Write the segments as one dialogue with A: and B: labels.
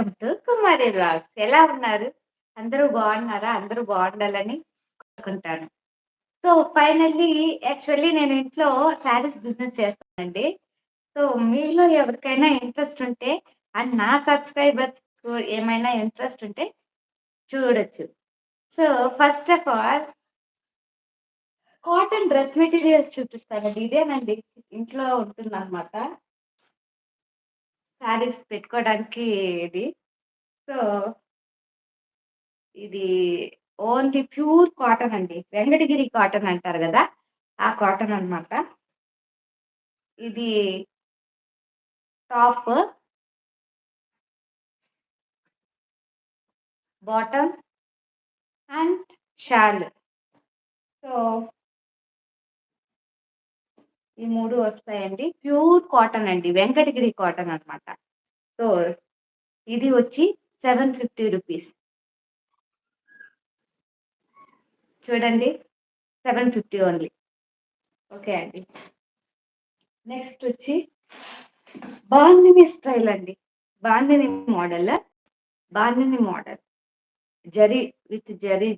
A: Welcome to Kumari vlogs. ఎలా ఉన్నారు? అందరూ బాగున్నారా? అందరూ బాగుండాలని కోరుకుంటాను. సో ఫైనల్లీ యాక్చువల్లీ నేను ఇంట్లో శారీస్ బిజినెస్ చేస్తానండి. సో మీలో ఎవరికైనా ఇంట్రెస్ట్ ఉంటే అండ్ నా సబ్స్క్రైబర్స్ ఏమైనా ఇంట్రెస్ట్ ఉంటే చూడొచ్చు. So first of all cotton dress materials చూపిస్తానండి. ఇదేనండి ఇంట్లో ఉంటుంది అనమాట శారీస్ పెట్టుకోవడానికి ఇది. సో ఇది ఓన్లీ ప్యూర్ కాటన్ అండి. వెంకటగిరి కాటన్ అంటారు కదా ఆ కాటన్ అన్నమాట. ఇది top bottom and shawl. So ఈ మూడు వస్తాయండి. ప్యూర్ కాటన్ అండి. వెంకటగిరి కాటన్ అన్నమాట. సో ఇది వచ్చి సెవెన్ ఫిఫ్టీ రూపీస్. చూడండి. Seven fifty only. ఓకే అండి. నెక్స్ట్ వచ్చి బాందిని స్టైల్ అండి. Bandhani model. Bandhani model. Zari with zari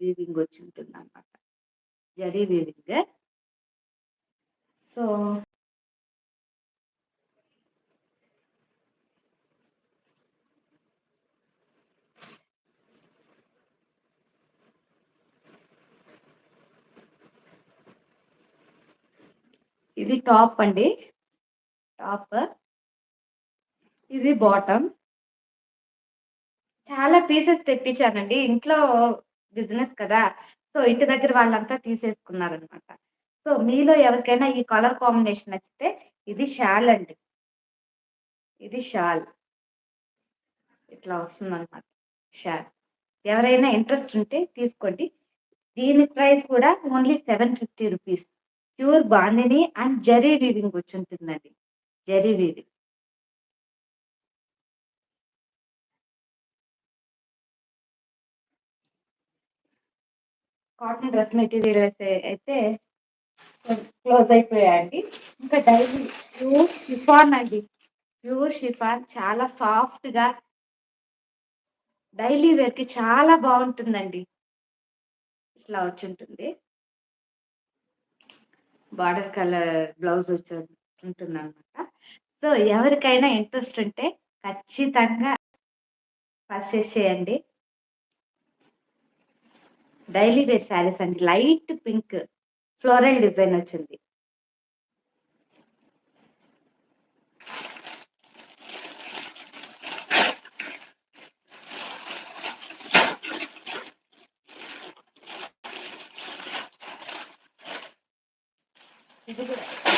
A: weaving వచ్చి ఉంటుంది అనమాట జరీ వీవింగ్. సో ఇది టాప్ అండి. టాప్ ఇది బాటమ్. చాలా పీసెస్ తెప్పించానండి. ఇంట్లో బిజినెస్ కదా. సో ఇంటి దగ్గర వాళ్ళంతా తీసేసుకున్నారనమాట సో మీలో ఎవరికైనా ఈ కలర్ కాంబినేషన్ నచ్చితే ఇది షాల్ అండి. ఇది షాల్. ఇట్లా వస్తుంది అనమాట షాల్. ఎవరైనా ఇంట్రెస్ట్ ఉంటే తీసుకోండి. దీని ప్రైస్ కూడా only seven fifty rupees. Pure bandhani and zari weaving వచ్చి ఉంటుందండి zari weaving. Cotton dress materials అయితే క్లోజ్ అయిపోయాయండి. ఇంకా డైలీ ప్యూర్ షిఫాన్ అండి. ప్యూర్ షిఫాన్ చాలా సాఫ్ట్గా డైలీ వేర్కి చాలా బాగుంటుందండి. ఇట్లా వచ్చి ఉంటుంది బార్డర్ కలర్ బ్లౌజ్ వచ్చి ఉంటుంది అనమాట సో ఎవరికైనా ఇంట్రెస్ట్ ఉంటే ఖచ్చితంగా పర్చేస్ చేయండి. డైలీ వేర్ శారీస్ అండి. Light pink. ఫ్లోరల్ డిజైన్ వచ్చింది.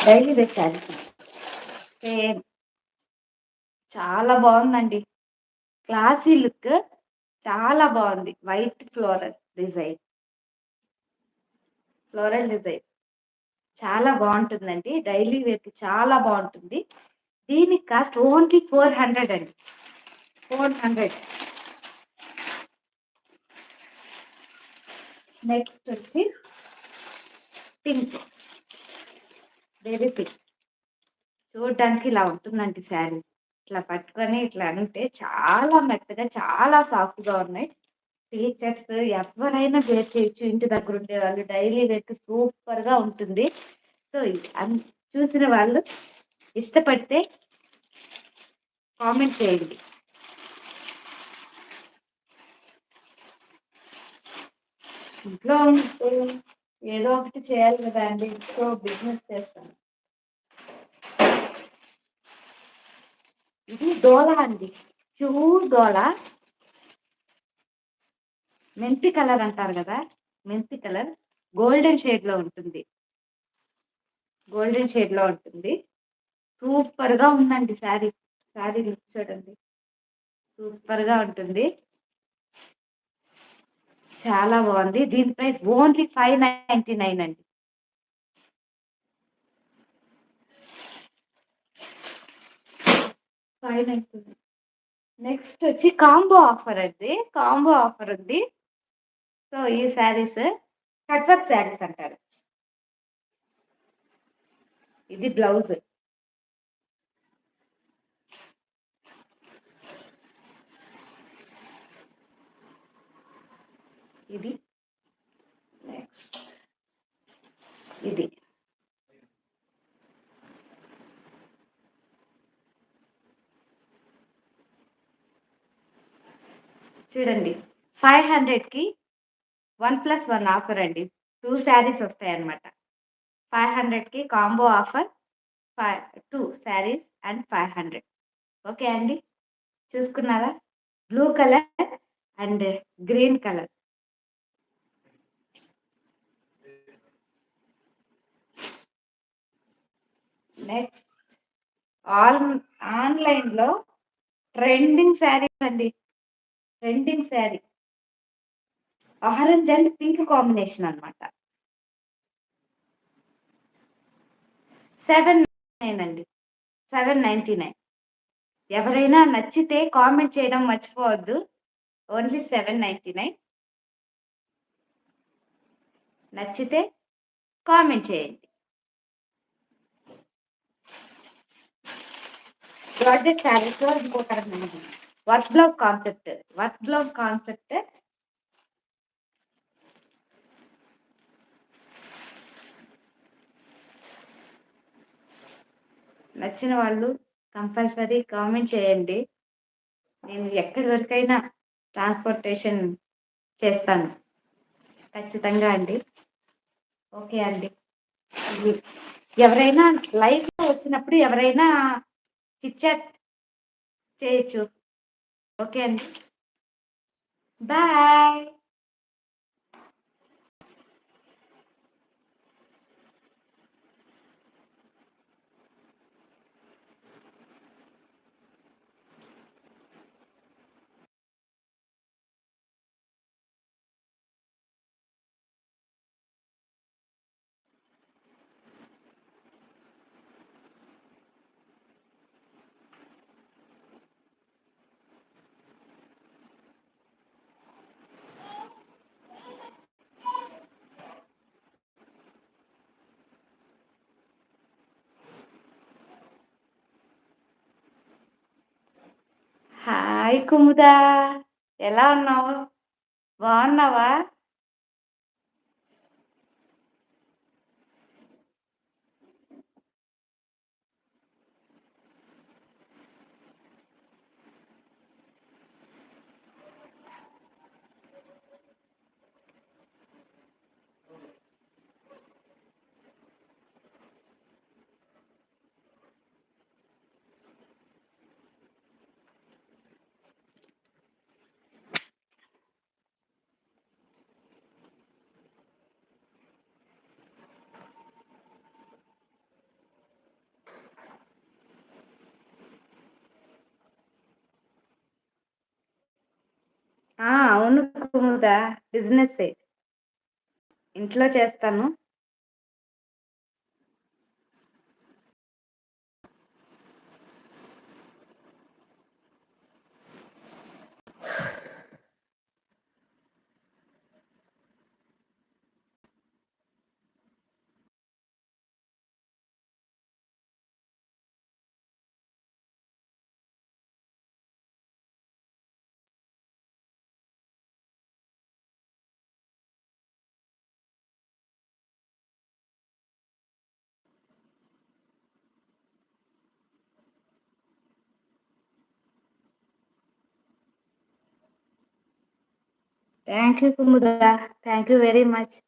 A: Daily wear saris. సేమ్. చాలా బాగుందండి. Classy look. చాలా బాగుంది. White floral design. Floral design చాలా బాగుంటుందండి. డైలీ వేర్కి చాలా బాగుంటుంది. దీనికి కాస్ట్ ఓన్లీ ఫోర్ హండ్రెడ్ అండి. Four hundred. నెక్స్ట్ వచ్చి పింక్. బేబీ పింక్ చూడడానికి ఇలా ఉంటుందండి శారీ. ఇట్లా పట్టుకొని ఇట్లా అంటే చాలా మెత్తగా చాలా సాఫ్ట్గా ఉన్నాయి. టీచర్స్ ఎవరైనా వేర్ చేయొచ్చు ఇంటి దగ్గర ఉండే వాళ్ళు డైలీ వేర్ సూపర్గా ఉంటుంది. సో చూసిన వాళ్ళు ఇష్టపడితే కామెంట్ చేయండి. ఇంట్లో ఉంటే ఏదో ఒకటి చేయాలి కదా అండి. ఇంట్లో బిజినెస్ చేస్తాను. ఇది డోలా అండి. ప్యూర్ డోలా. మెంతి కలర్ అంటారు కదా? మెంతి కలర్ గోల్డెన్ షేడ్లో ఉంటుంది. గోల్డెన్ షేడ్లో ఉంటుంది. సూపర్గా ఉందండి శారీ. శారీ లుక్ చూడండి. సూపర్గా ఉంటుంది. చాలా బాగుంది. దీని price only five ninety nine అండి. Five ninety nine. నెక్స్ట్ వచ్చి కాంబో ఆఫర్ అండి. కాంబో ఆఫర్ ఉంది సో ఈ శారీస్ కట్వర్క్ శారీస్ అంటారు. ఇది బ్లౌజ్. ఇది నెక్స్ట్. ఇది. చూడండి ఫైవ్ హండ్రెడ్కి వన్ ప్లస్ వన్ ఆఫర్ అండి. టూ శారీస్ వస్తాయి అనమాట ఫైవ్ హండ్రెడ్కి combo offer five two saris and five hundred. Okay అండి? చూసుకున్నారా? Blue colour and green colour. Next. All ఆన్లైన్లో ట్రెండింగ్ శారీస్ అండి. Trending sari. Orange and pink combination అనమాట సెవెన్ నైన్ అండి seven ninety nine. ఎవరైనా నచ్చితే కామెంట్ చేయడం మర్చిపోవద్దు. Only seven ninety nine. నచ్చితే కామెంట్ చేయండి. ప్రాజెక్ట్ శారీస్లో ఇంకొక work blouse concept. Work blouse concept నచ్చిన వాళ్ళు కంపల్సరీ కామెంట్ చేయండి. నేను ఎక్కడి వరకైనా ట్రాన్స్పోర్టేషన్ చేస్తాను. ఖచ్చితంగా అండి. ఓకే అండి. ఎవరైనా లైఫ్లో వచ్చినప్పుడు ఎవరైనా చిట్చాట్ చేయొచ్చు. ఓకే అండి. బాయ్. హాయ్ కుముదా. ఎలా ఉన్నావు? బాగున్నావా? అవును కుముద. బిజినెస్సే. ఇంట్లో చేస్తాను. Thank you, Kumuda. Thank you very much.